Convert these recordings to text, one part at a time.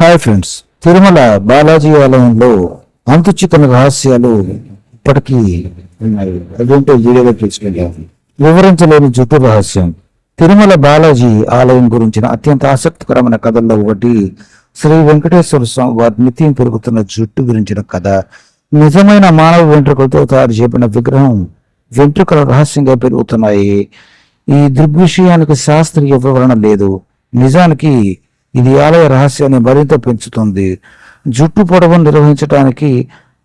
Hi friends Tirumala Balaji ఆలయంలో అంతు రహస్యాలు ఇప్పటికీ ఉన్నాయి. అదేంటో వీడియోలో తీసుకెళ్ళాం వివరించలేని జుట్టు రహస్యం. తిరుమల బాలాజీ ఆలయం గురించిన అత్యంత ఆసక్తికరమైన కథల్లో ఒకటి శ్రీ వెంకటేశ్వర స్వామి వారి నిత్యం పెరుగుతున్న జుట్టు గురించిన కథ. నిజమైన మానవ వెంట్రుకలతో తయారు చేపిన విగ్రహం వెంట్రుకలు రహస్యంగా పెరుగుతున్నాయి. ఈ దృగ్విషయానికి శాస్త్రీయ వివరణ లేదు. నిజానికి ఇది ఆలయ రహస్యాన్ని మరింత పెంచుతుంది. జుట్టు పొడవును నిర్వహించడానికి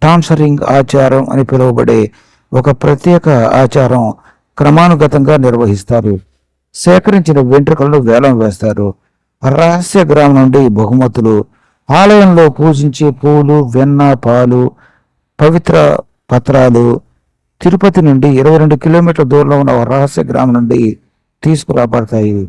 టాన్సరింగ్ ఆచారం అని పిలువబడే ఒక ప్రత్యేక ఆచారం క్రమానుగతంగా నిర్వహిస్తారు. సేకరించిన వెంట్రుకలను వేలం వేస్తారు. రహస్య గ్రామం నుండి బహుమతులు. ఆలయంలో పూజించే పూలు వెన్న పాలు పవిత్ర పత్రాలు. తిరుపతి నుండి ఇరవై రెండు కిలోమీటర్ల దూరంలో ఉన్న ఒక రహస్య గ్రామం నుండి తీసుకురాబడతాయి.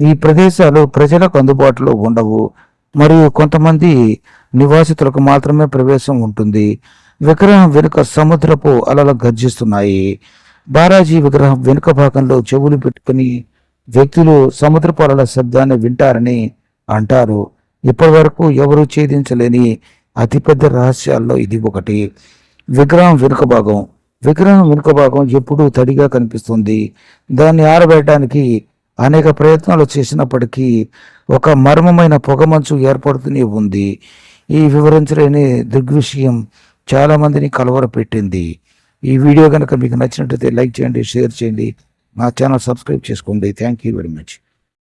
ఈ ప్రదేశాలు ప్రజలకు అందుబాటులో ఉండవు. మరియు కొంతమంది నివాసితులకు మాత్రమే ప్రవేశం ఉంటుంది. విగ్రహం వెనుక సముద్రపు అలలు గర్జిస్తున్నాయి. బాలాజీ విగ్రహం వెనుక భాగంలో చెవులు పెట్టుకుని వ్యక్తులు సముద్రపు అలల శబ్దాన్ని వింటారని అంటారు. ఇప్పటి వరకు ఎవరూ ఛేదించలేని అతిపెద్ద రహస్యాల్లో ఇది ఒకటి. విగ్రహం వెనుక భాగం. విగ్రహం వెనుక భాగం ఎప్పుడూ తడిగా కనిపిస్తుంది. దాన్ని ఆరబెట్టడానికి అనేక ప్రయత్నాలు చేసినప్పటికీ ఒక మర్మమైన పొగమంచు ఏర్పడుతూనే ఉంది. ఈ వివరించలేని దృగ్విషయం చాలా మందిని కలవరపెట్టింది. ఈ వీడియో కనుక మీకు నచ్చినట్లయితే లైక్ చేయండి షేర్ చేయండి. మా ఛానల్ సబ్స్క్రైబ్ చేసుకోండి. Thank you very much